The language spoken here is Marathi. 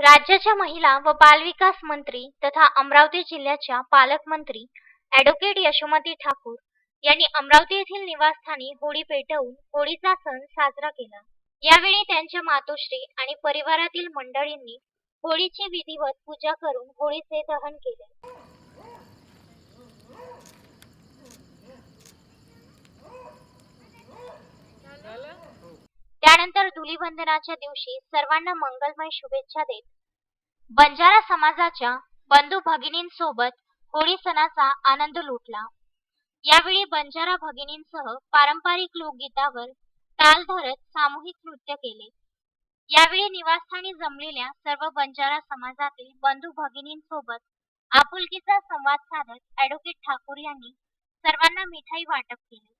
राज्याच्या महिला व बालविकास मंत्री तथा अमरावती जिल्ह्याच्या पालकमंत्री ॲडव्होकेट यशोमती ठाकूर यांनी अमरावती येथील निवासस्थानी होळी पेटवून होळीचा सण साजरा केला. यावेळी त्यांच्या मातोश्री आणि परिवारातील मंडळींनी होळीची विधिवत पूजा करून होळीचे दहन केले. त्यानंतर धुलीवंदनाच्या दिवशी सर्वांना मंगलमय शुभेच्छा देत बंजारा समाजाच्या बंधू भगिनींसोबत होळी सणाचा आनंद लुटला. यावेळी बंजारा भगिनींसह पारंपरिक लोकगीतावर ताल धरत सामूहिक नृत्य केले. यावेळी निवासस्थानी जमलेल्या सर्व बंजारा समाजातील बंधू भगिनींसोबत आपुलकीचा संवाद साधत ॲडव्होकेट ठाकूर यांनी सर्वांना मिठाई वाटप केली.